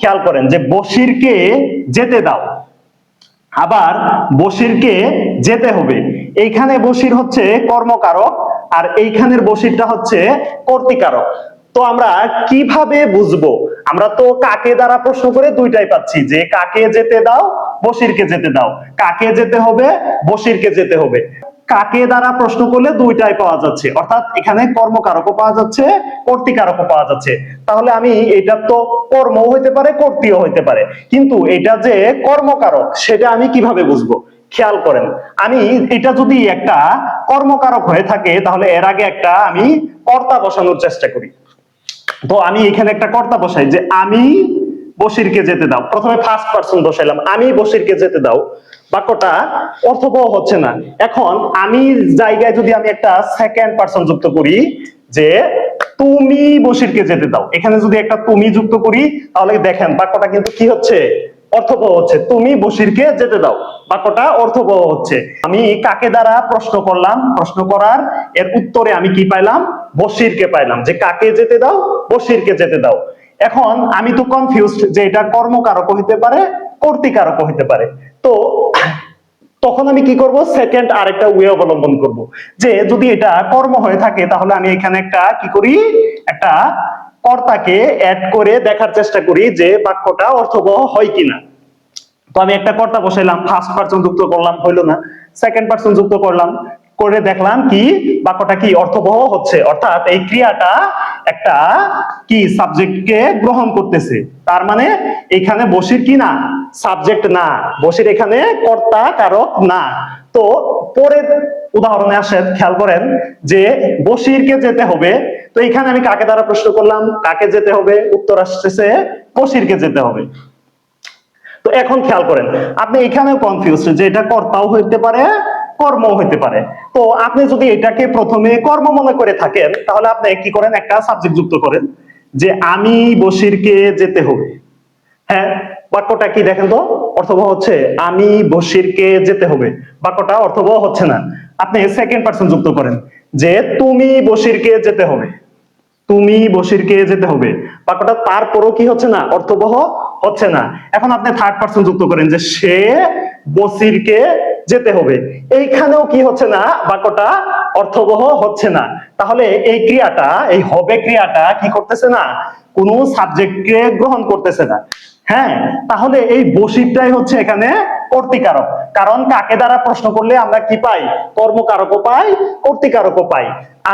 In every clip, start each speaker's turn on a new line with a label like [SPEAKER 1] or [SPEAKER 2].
[SPEAKER 1] খেয়াল করেন যে বসিরকে যেতে দাও, আবার বসিরকে যেতে হবে। এইখানে বসির হচ্ছে কর্মকারক আর এইখানের বসিরটা হচ্ছে কর্তিকারক। তো আমরা কীভাবে বুঝব? আমরা তো কাকে দ্বারা প্রশ্ন করে দুইটাই পাচ্ছি, যে কাকে যেতে দাও বসিরকে যেতে দাও। কাকে যেতে হবে? বসিরকে যেতে হবে। কাকে দ্বারা প্রশ্ন করলে দুইটাই পাওয়া যাচ্ছে? অর্থাৎ এখানে কর্মকারকও পাওয়া যাচ্ছে, কর্তিকারকও পাওয়া যাচ্ছে। তাহলে আমি এটা তো কর্মও হইতে পারে কর্তীয় হইতে পারে। কিন্তু এটা যে কর্মকারক, সেটা আমি কীভাবে বুঝব? খেয়াল করেন, আমি এটা যদি একটা কর্মকারক হয়ে থাকে, তাহলে এর আগে একটা আমি কর্তা বসানোর চেষ্টা করি। তো আমি এখানে একটা কর্তা বসাই যে, আমি বসিরকে যেতে দাও। প্রথমে ফার্স্ট পার্সন বসাইলাম, আমি বসিরকে যেতে দাও। বাক্যটা অর্থবহ হচ্ছে না। এখন আমি জায়গায় যদি আমি একটা সেকেন্ড পার্সন যুক্ত করি যে তুমি বসিরকে যেতে দাও। এখানে যদি একটা তুমি যুক্ত করি, তাহলে দেখেন বাক্যটা কিন্তু কি হচ্ছে? অর্থবহ হচ্ছে। তুমি বসিরকে যেতে দাও। বাক্যটা অর্থবহ হচ্ছে। আমি কাকে দ্বারা প্রশ্ন করলাম? প্রশ্ন করার এর উত্তরে আমি কি পাইলাম? বসিরকে পাইলাম। যে কাকে যেতে দাও? বসিরকে যেতে দাও। এখন আমি তো কনফিউজড যে এটা কর্মকারক হইতে পারে, কর্তিকারক হইতে পারে। তো তখন আমি কি করব? সেকেন্ড আরেকটা ওয়ে অবলম্বন করব। যে যদি এটা কর্ম হয়ে থাকে, তাহলে আমি এখানে একটা কি করি? একটা কর্তাকে অ্যাড করে দেখার চেষ্টা করি যে বাক্যটা অর্থবহ হয় কিনা। তো আমি একটা কর্তা বসাইলাম ফার্স্ট পার্সন যুক্ত করলাম, হইল না। সেকেন্ড পার্সন যুক্ত করলাম করে দেখলাম কি? বাক্যটা কি? অর্থবহ হচ্ছে। অর্থাৎ এই ক্রিয়াটা একটা কি সাবজেক্টকে গ্রহণ করতেছে। তার মানে এখানে বসির কি না? সাবজেক্ট না। বসির এখানে কর্তা, কারক না। তো পরের উদাহরণে আসেন, খেয়াল করেন যে বসিরকে যেতে হবে। তো এখানে আমি কাকে দ্বারা প্রশ্ন করলাম? কাকে যেতে হবে? উত্তর আসতেছে বসিরকে যেতে হবে। তো এখন খেয়াল করেন, আপনি এখানেও কনফিউজ যে এটা কর্তাও হইতে পারে কর্ম হইতে পারে। তো আপনি যদি এটাকে প্রথমে কর্ম মনে করে থাকেন, তাহলে আপনি কি করেন? একটা সাবজেক্ট যুক্ত করেন, যে আমি বসিরকে যেতে হবে। হ্যাঁ বাক্যটা কি দেখেন তো? অর্থবহ হচ্ছে, আমি বসিরকে যেতে হবে। বাক্যটা অর্থবহ হচ্ছে না। আপনি সেকেন্ড পার্সন যুক্ত করেন, যে তুমি বসিরকে যেতে হবে। তুমি বসিরকে যেতে হবে। বাক্যটা তারপরও কি হচ্ছে না? অর্থবহ হচ্ছে না। এখন আপনি থার্ড পার্সন যুক্ত করেন, যে সে বসিরকে যেতে হবে। এইখানেও কি হচ্ছে না? বাক্যটা অর্থবহ হচ্ছে না। তাহলে এই ক্রিয়াটা, এই হবে ক্রিয়াটা কি করতেছে না? কোনো সাবজেক্টকে গ্রহণ করতেছে না। হ্যাঁ তাহলে এই বসিরটাই হচ্ছে এখানে কর্তিকারক। কারণ কাকে দ্বারা প্রশ্ন করলে আমরা কি পাই? কর্মকারকও পাই, কর্তিকারকও পাই।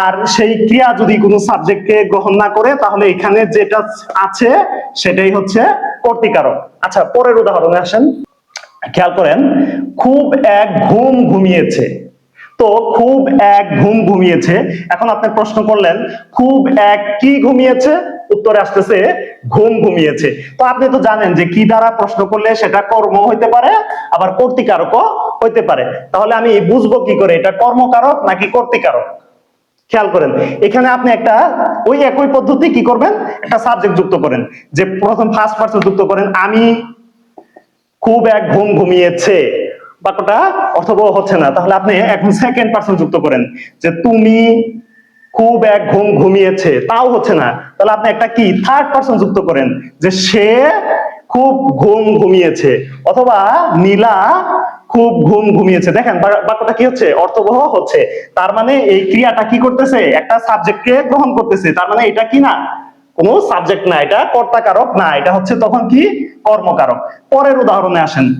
[SPEAKER 1] আর সেই ক্রিয়া যদি কোনো সাবজেক্টকে গ্রহণ না করে, তাহলে এখানে যেটা আছে, সেটাই হচ্ছে কর্তিকারক। আচ্ছা পরের উদাহরণে আসেন। খেয়াল করেন, খুব এক ঘুম ঘুমিয়েছে। তো খুব এক ঘুম ঘুমিয়েছে। এখন আপনি প্রশ্ন করলেন, খুব এক কি ঘুমিয়েছে? উত্তরে আসতেছে, ঘুম ঘুমিয়েছে। তো আপনি তো জানেন যে কি দ্বারা প্রশ্ন করলে সেটা কর্ম হইতে পারে, আবার কর্তিকারকও হইতে পারে। তাহলে আমি বুঝব কি করে? এটা কর্মকারক নাকি কর্তিকারক? খেয়াল করেন, এখানে আপনি একটা ওই একই পদ্ধতি কি করবেন? একটা সাবজেক্ট যুক্ত করেন। যে প্রথম ফার্স্ট পার্সন যুক্ত করেন, আমি খুব এক ঘুম ঘুমিয়েছে। বাক্যটা অর্থবহ হচ্ছে না। তাহলে আপনি এখন সেকেন্ড পার্সন যুক্ত করেন যে তুমি খুব এক ঘুম ঘুমিয়েছে। তাও হচ্ছে না। তাহলে আপনি একটা কি? থার্ড পার্সন যুক্ত করেন যে সে খুব ঘুম ঘুমিয়েছে। অথবা নীলা খুব ঘুম ঘুমিয়েছে। দেখেন বাক্যটা কি হচ্ছে? অর্থবহ হচ্ছে। তার মানে এই ক্রিয়াটা কি করতেছে? একটা সাবজেক্টকে গ্রহণ করতেছে। তার মানে এটা কি না? কোনো সাবজেক্ট না, এটা কর্তাকারক না, এটা হচ্ছে তখন কি? কর্মকারক। পরের উদাহরণে আসেন।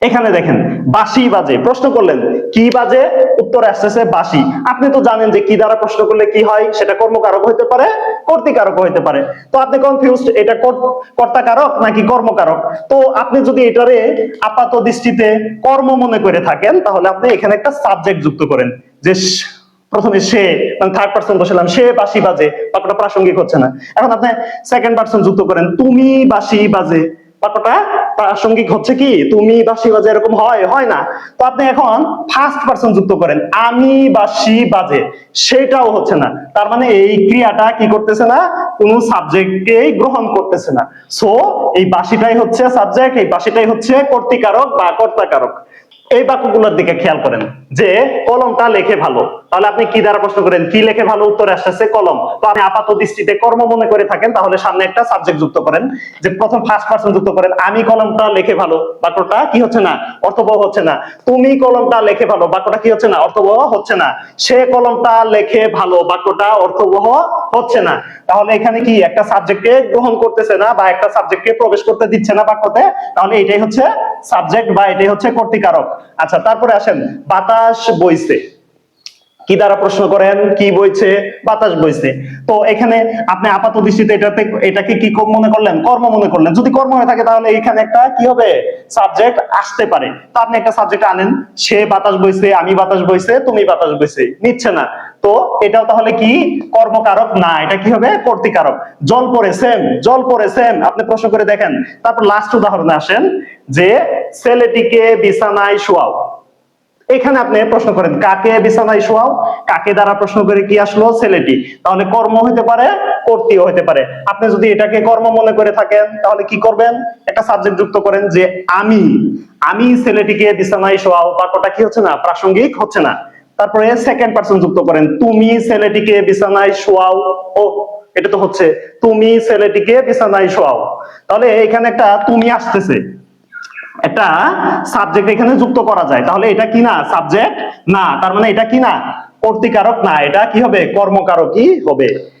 [SPEAKER 1] এখানে দেখেন বাসি বাজে। প্রশ্ন করলেন, কি বাজে? উত্তর আসতেছে বাসি আপনি তো জানেন যে কি দ্বারা প্রশ্ন করলে কি হয়? সেটা কর্মকারক হইতে পারে কর্তিকারক হইতে পারে। তো আপনি কনফিউজড এটা কর- কর্তাকারক নাকি কর্মকারক? তো আপনি যদি এটারে আপাত দৃষ্টিতে কর্ম মনে করে থাকেন, তাহলে আপনি এখানে একটা সাবজেক্ট যুক্ত করেন, যে প্রথমে সে থার্ড পার্সন বসালাম, সে বাসি বাজে বাক্যটা প্রাসঙ্গিক হচ্ছে না। এখন আপনি সেকেন্ড পার্সন যুক্ত করেন, তুমি বাসি বাজে। বাক্যটা প্রাসঙ্গিক হচ্ছে কি? তুমি বাসি বাজে এরকম হয় হয় না। তো আপনি এখন ফার্স্ট পার্সন যুক্ত করেন, আমি বাসি বাজে। সেটাও হচ্ছে না। তার মানে এই ক্রিয়াটা কি করতেছে না? কোনো সাবজেক্টকেই গ্রহণ করতেছে না। সো এই বাসিটাই হচ্ছে সাবজেক্ট এই বাসিটাই হচ্ছে কর্তিকারক বা কর্তাকারক। এই বাক্যগুলোর দিকে খেয়াল করেন যে কলমটা লেখে ভালো। তাহলে আপনি কি দ্বারা প্রশ্ন করেন? কি লেখে ভালো উত্তরে আসতেছে? কলম। তো আপনি আপাত দৃষ্টিতে কর্ম মনে করে থাকেন, তাহলে সামনে একটা সাবজেক্ট যুক্ত করেন, যে প্রথম ফার্স্ট পার্সন যুক্ত করেন, আমি কলমটা লেখে ভালো, বাক্যটা কি হচ্ছে না? অর্থবহ হচ্ছে না। তুমি কলমটা লেখে ভালো, বাক্যটা কি হচ্ছে না? অর্থবহ হচ্ছে না। সে কলমটা লেখে ভালো, বাক্যটা অর্থবহ হচ্ছে না। তাহলে এখানে কি একটা সাবজেক্টকে গ্রহণ করতেছে না, বা একটা সাবজেক্টকে প্রবেশ করতে দিচ্ছে না বাক্যতে? তাহলে এটাই হচ্ছে সাবজেক্ট বা এটাই হচ্ছে কর্তিকারক। আচ্ছা তারপরে আসেন, বাতাস বইছে। কি দ্বারা প্রশ্ন করেন? কি বইছে? বাতাস বইছে। তো এখানে আপনি আপাত দৃষ্টিতে এটাতে, এটাকে কি মনে করলেন? কর্ম মনে করলেন। যদি কর্ম হয়ে থাকে তাহলে এখানে একটা কি হবে? সাবজেক্ট আসতে পারে। তো আপনি একটা সাবজেক্ট আনেন। সে বাতাস বইছে, আমি বাতাস বইছে, তুমি বাতাস বইছে। নিচ্ছে না। তো এটাও তাহলে কি কর্মকারক? না, এটা কি হবে? কর্তিকারক। জল পড়ে সেম জল পড়ে সেম আপনি প্রশ্ন করে দেখেন। তারপর লাস্ট উদাহরণে আসেন যে ছেলেটিকে বিছানায় শোয়াও। এখানে আপনি প্রশ্ন করেন, কাকে বিছানায় শোয়াও? কাকে দ্বারা প্রশ্ন করে কি আসলো ছেলেটি? তাহলে কর্ম হতে পারে কর্তীয় হতে পারে। আপনি যদি এটাকে কর্ম মনে করে থাকেন, তাহলে কি করবেন? একটা সাবজেক্ট যুক্ত করেন যে আমি আমি ছেলেটিকে বিছানায় শোয়াও। বাক্যটা কি হচ্ছে না? প্রাসঙ্গিক হচ্ছে না। তারপরে সেকেন্ড পার্সন যুক্ত করেন। তুমি ছেলেটিকে বিছানায় শোয়াও। ও, এটা তো হচ্ছে, তুমি ছেলেটিকে বিছানায় শোয়াও। তাহলে এখানে একটা তুমি আসতেছে। একটা সাবজেক্ট এখানে যুক্ত করা যায়। তাহলে এটা কি না? সাবজেক্ট না। তার মানে এটা কি না? কর্তিকারক না। এটা কি হবে? কর্মকারকই হবে।